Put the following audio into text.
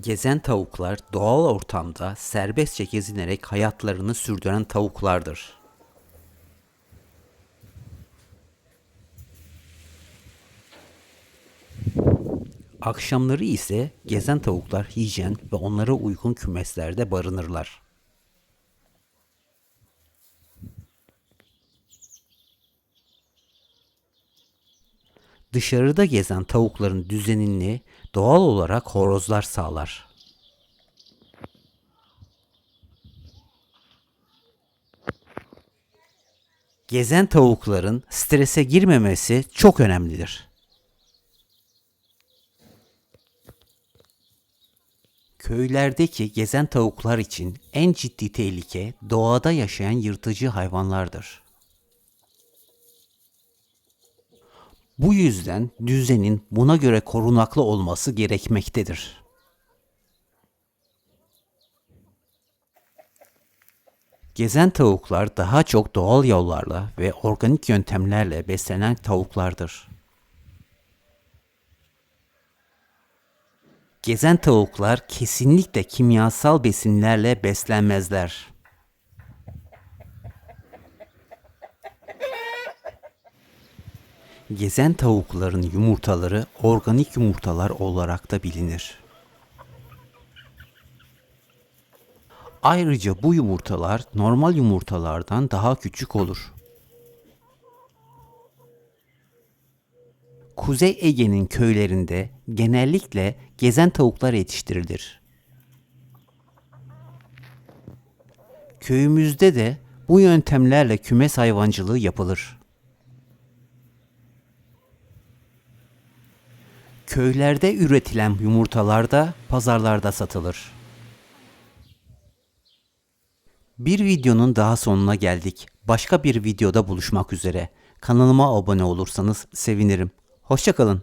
Gezen tavuklar doğal ortamda serbestçe gezinerek hayatlarını sürdüren tavuklardır. Akşamları ise gezen tavuklar hijyen ve onlara uygun kümeslerde barınırlar. Dışarıda gezen tavukların düzenini doğal olarak horozlar sağlar. Gezen tavukların strese girmemesi çok önemlidir. Köylerdeki gezen tavuklar için en ciddi tehlike doğada yaşayan yırtıcı hayvanlardır. Bu yüzden düzenin buna göre korunaklı olması gerekmektedir. Gezen tavuklar daha çok doğal yollarla ve organik yöntemlerle beslenen tavuklardır. Gezen tavuklar kesinlikle kimyasal besinlerle beslenmezler. Gezen tavukların yumurtaları organik yumurtalar olarak da bilinir. Ayrıca bu yumurtalar normal yumurtalardan daha küçük olur. Kuzey Ege'nin köylerinde genellikle gezen tavuklar yetiştirilir. Köyümüzde de bu yöntemlerle kümes hayvancılığı yapılır. Köylerde üretilen yumurtalar da pazarlarda satılır. Bir videonun daha sonuna geldik. Başka bir videoda buluşmak üzere. Kanalıma abone olursanız sevinirim. Hoşçakalın.